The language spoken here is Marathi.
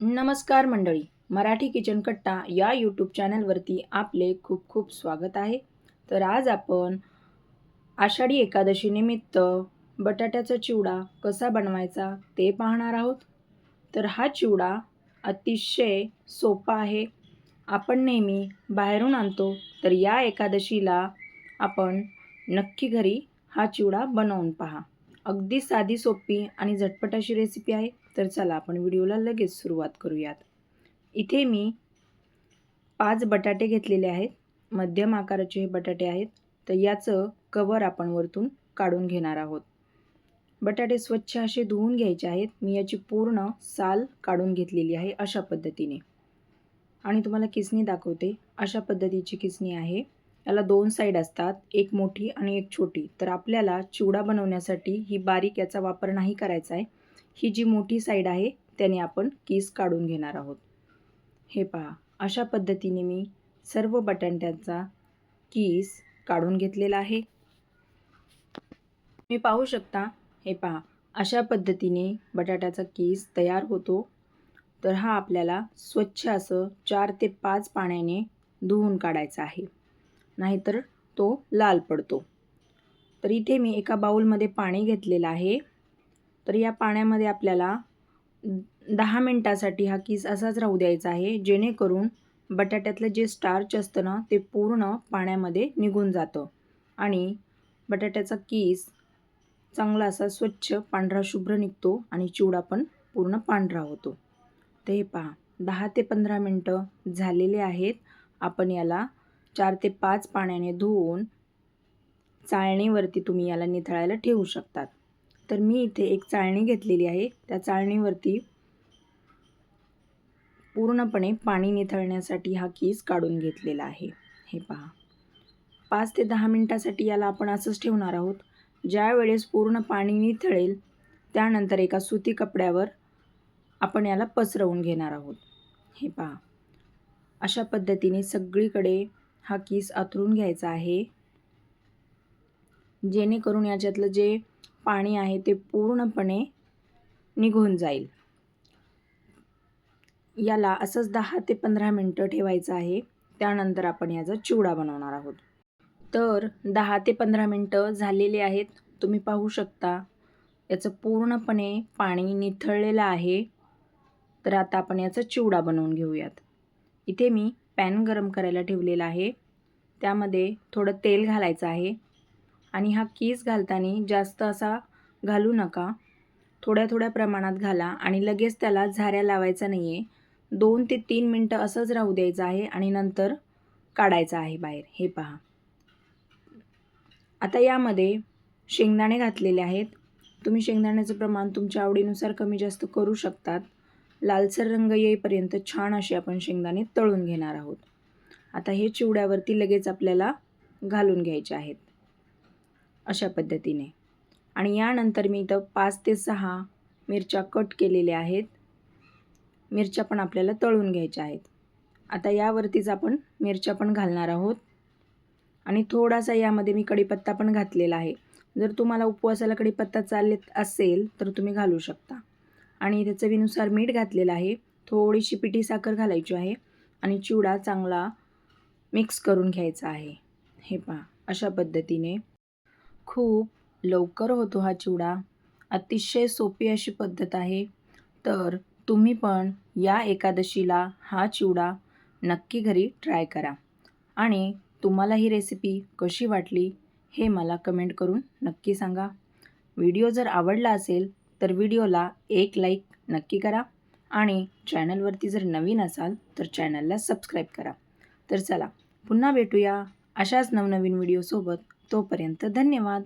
नमस्कार मंडळी मराठी किचन कट्टा या यूट्यूब चॅनलवरती आपले खूप खूप स्वागत आहे. तर आज आपण आषाढी एकादशीनिमित्त बटाट्याचा चिवडा कसा बनवायचा ते पाहणार आहोत. तर हा चिवडा अतिशय सोपा आहे. आपण नेहमी बाहेरून आणतो तर या एकादशीला आपण नक्की घरी हा चिवडा बनवून पहा. अगदी साधी सोपी आणि झटपट अशी रेसिपी आहे तर चला आपण व्हिडिओला लगेच सुरुवात करूयात. इथे मी पाच बटाटे घेतलेले आहेत. मध्यम आकाराचे हे बटाटे आहेत. तर याचं कवर आपण वरतून काढून घेणार आहोत. बटाटे स्वच्छ असे धुवून घ्यायचे आहेत. मी याची पूर्ण साल काढून घेतलेली आहे अशा पद्धतीने. आणि तुम्हाला किसणी दाखवते. अशा पद्धतीची किसणी आहे. याला दोन साईड असतात एक मोठी आणि एक छोटी. तर आपल्याला चिवडा बनवण्यासाठी ही बारीक याचा वापर नाही करायचा आहे. ही जी मोठी साईड आहे त्याने आपण कीस काढून घेणार आहोत. हे पहा अशा पद्धतीने मी सर्व बटाट्यांचा कीस काढून घेतलेला आहे. मी पाहू शकता हे पहा अशा पद्धतीने बटाट्याचा कीस तयार होतो. तर हा आपल्याला स्वच्छ असं चार ते पाच पाण्याने धुवून काढायचा आहे. नाहीतर तो लाल पडतो. तर इथे मी एका बाऊलमध्ये पाणी घेतलेलं आहे. तर या पाण्यामध्ये आपल्याला दहा मिनटासाठी हा किस असाच राहू द्यायचा आहे जेणेकरून बटाट्यातलं जे स्टार्च असतं ना ते पूर्ण पाण्यामध्ये निघून जातं. आणि बटाट्याचा किस चांगला असा स्वच्छ पांढरा शुभ्र निघतो आणि चिवडा पण पूर्ण पांढरा होतो. ते पहा दहा ते पंधरा मिनटं झालेले आहेत. आपण याला चार ते पाच पाण्याने धुवून चाळणीवरती तुम्ही याला निथळायला ठेवू शकतात. तर मी इथे एक चाळणी घेतलेली आहे. त्या चाळणीवरती पूर्णपणे पाणी निथळण्यासाठी हा कीस काढून घेतलेला आहे. हे पहा. पाच ते दहा मिनटासाठी याला आपण असंच ठेवणार आहोत. ज्या वेळेस पूर्ण पाणी निथळेल त्यानंतर एका सुती कपड्यावर आपण याला पसरवून घेणार आहोत. हे पहा. अशा पद्धतीने सगळीकडे हा किस आथरून घ्यायचा आहे. जेणेकरून याच्यातलं जे पाणी आहे ते पूर्णपणे निघून जाईल. याला असंच दहा ते पंधरा मिनटं ठेवायचं आहे. त्यानंतर आपण याचा चिवडा बनवणार आहोत. तर दहा ते पंधरा मिनटं झालेली आहेत. तुम्ही पाहू शकता. याचं पूर्णपणे पाणी निथळलेलं आहे. तर आता आपण याचा चिवडा बनवून घेऊयात. इथे मी पॅन गरम करायला ठेवलेला आहे. त्यामध्ये थोडं तेल घालायचं आहे. आणि हा कीस घालताना जास्त असा घालू नका. थोड्या थोड्या प्रमाणात घाला आणि लगेच त्याला झाऱ्या लावायचा नाही आहे दोन ते तीन मिनटं असंच राहू द्यायचं आहे आणि नंतर काढायचं आहे बाहेर. हे पहा. आता यामध्ये शेंगदाणे घातलेले आहेत. तुम्ही शेंगदाण्याचं प्रमाण तुमच्या आवडीनुसार कमी जास्त करू शकतात. लालसर रंग येईपर्यंत छान असे आपण शेंगदाणे तळून घेणार आहोत. आता हे चिवड्यावरती लगेच आपल्याला घालून घ्यायचे आहेत. अशा पद्धतीने. आणि यानंतर मी इथं पाच ते सहा मिरच्या कट केलेल्या आहेत. मिरच्या पण आपल्याला तळून घ्यायच्या आहेत. आता यावरतीच आपण मिरच्या पण घालणार आहोत. आणि थोडासा यामध्ये मी कढीपत्ता पण घातलेला आहे. जर तुम्हाला उपवासाला कढीपत्ता चालत असेल तर तुम्ही घालू शकता. आणि इथे चवीनुसार मीठ घातलेलं आहे. थोडीशी पिठी साखर घालायची आहे आणि चिवडा चांगला मिक्स करून घ्यायचा आहे. हे पहा अशा पद्धतीने. खूप लवकर होतो हा चिवडा. अतिशय सोपी अशी पद्धत आहे. तर तुम्ही पण या एकादशीला हा चिवडा नक्की घरी ट्राय करा. आणि तुम्हाला ही रेसिपी कशी वाटली हे मला कमेंट करून नक्की सांगा. व्हिडिओ जर आवडला असेल तर व्हिडिओला एक लाईक नक्की करा आणि चॅनलवरती जर नवीन असाल तर चॅनलला सबस्क्राईब करा. तर चला पुन्हा भेटूया अशाच नवनवीन व्हिडिओसोबत. तोपर्यंत धन्यवाद.